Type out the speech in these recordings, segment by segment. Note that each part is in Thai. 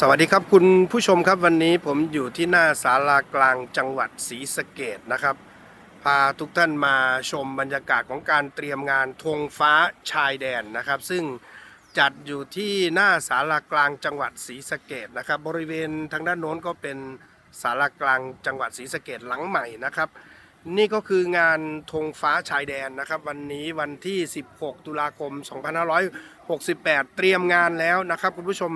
สวัสดีครับคุณผู้ชมครับวันนี้ผมอยู่ที่หน้าศาลากลางจังหวัดศรีสะเกดนะครับ พาทุกท่านมาชมบรรยากาศของการเตรียมงานธงฟ้าชายแดนนะครับ ซึ่งจัดอยู่ที่หน้าศาลากลางจังหวัดศรีสะเกดนะครับ บริเวณทางด้านโน้นก็เป็นศาลากลางจังหวัดศรีสะเกดหลังใหม่นะครับ นี่ก็คืองานธงฟ้าชายแดนนะครับ วันนี้วันที่ 16 ตุลาคม 2568 เตรียมงานแล้วนะครับคุณผู้ชม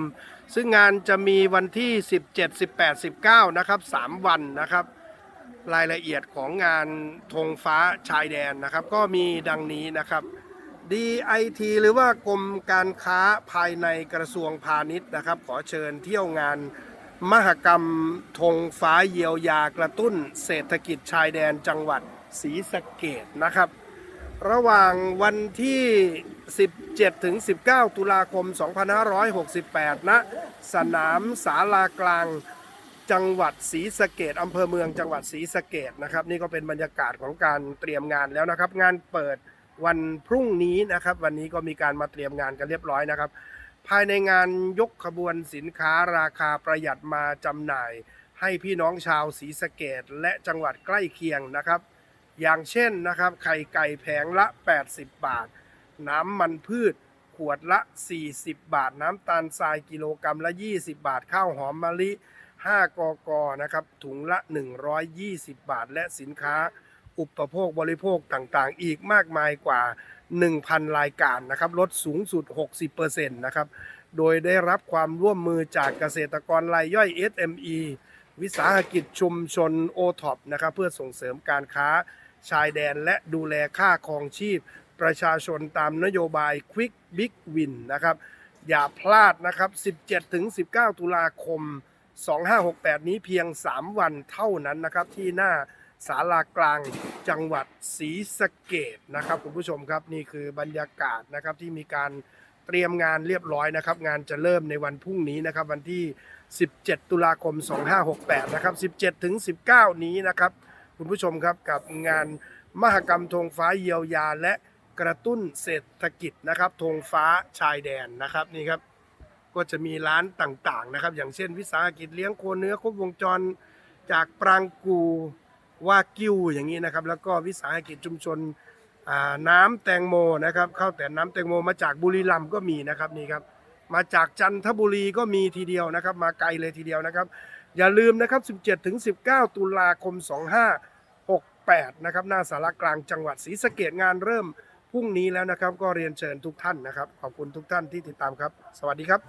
ซึ่งงานจะมีวันที่ 17 18 19 นะครับ 3 วันนะครับ รายละเอียดของงานธงฟ้าชายแดนนะครับ ก็มีดังนี้นะครับ DIT หรือว่ากรมการค้าภายในกระทรวงพาณิชย์นะครับ ขอเชิญเที่ยวงาน มหกรรมธงฟ้าเยียวยากระตุ้นเศรษฐกิจชายแดนจังหวัดศรีสะเกดนะครับ ระหว่างวันที่ 17 ถึง 19 ตุลาคม 2568ณสนามศาลากลางจังหวัดศรีสะเกดอำเภอเมืองจังหวัดศรีสะเกดนะครับ นี่ก็เป็นบรรยากาศของการเตรียมงานแล้วนะครับ งานเปิดวันพรุ่งนี้นะครับ วันนี้ก็มีการมาเตรียมงานกันเรียบร้อยนะครับ ภายในงานยกขบวนสินค้าราคาประหยัดมาจำหน่าย ให้พี่น้องชาวศรีสะเกดและจังหวัดใกล้เคียงนะครับ อย่างเช่นนะครับไข่ไก่แผงละ 80 บาท น้ำมันพืชขวดละ 40 บาท น้ำตาลทรายกิโลกรัมละ 20 บาท ข้าวหอมมะลิ 5กกนะครับถุงละ 120 บาท และสินค้า อุปโภคบริโภคต่างๆ อีกมากมายกว่า 1,000 รายการนะครับลดสูงสุด 60%นะครับโดยได้รับความร่วมมือจากเกษตรกรรายย่อย SME วิสาหกิจชุมชนโอท็อปนะครับเพื่อส่งเสริมการค้าชายแดนและดูแลค่าครองชีพ ประชาชนตามนโยบาย Quick Big Win นะครับอย่าพลาดนะครับ 17-19 ตุลาคม 2568 นี้เพียง 3 วันเท่านั้นนะครับที่หน้า ศาลากลางจังหวัดศรีสะเกดนะครับคุณผู้ชมครับนี่คือบรรยากาศนะครับที่มีการเตรียมงานเรียบร้อยนะครับ งานจะเริ่มในวันพรุ่งนี้นะครับ วันที่ 17 ตุลาคม 2568 นะครับ 17 ถึง 19 นี้นะครับ คุณผู้ชมครับกับงานมหกรรมธงฟ้าเยียวยาและกระตุ้นเศรษฐกิจนะครับธงฟ้าชายแดนนะครับนี่ครับ ก็จะมีร้านต่างๆนะครับ อย่างเช่นวิสาหกิจเลี้ยงโคเนื้อครบวงจรจากปรางกู ว่ากิ้วอย่างนี้นะครับ แล้วก็วิสาหกิจชุมชนน้ำแตงโมนะครับข้าวแต่น้ำแตงโมมาจากบุรีรัมย์ก็มีนะครับนี่ครับ มาจากจันทบุรีก็มีทีเดียวนะครับ มาไกลเลยทีเดียวนะครับ อย่าลืมนะครับ 17ถึง19 ตุลาคม 2568 นะครับ หน้าสารกลางจังหวัดศรีสะเกดงานเริ่มพรุ่งนี้แล้วนะครับ ก็เรียนเชิญทุกท่านนะครับ ขอบคุณทุกท่านที่ติดตามครับ สวัสดีครับ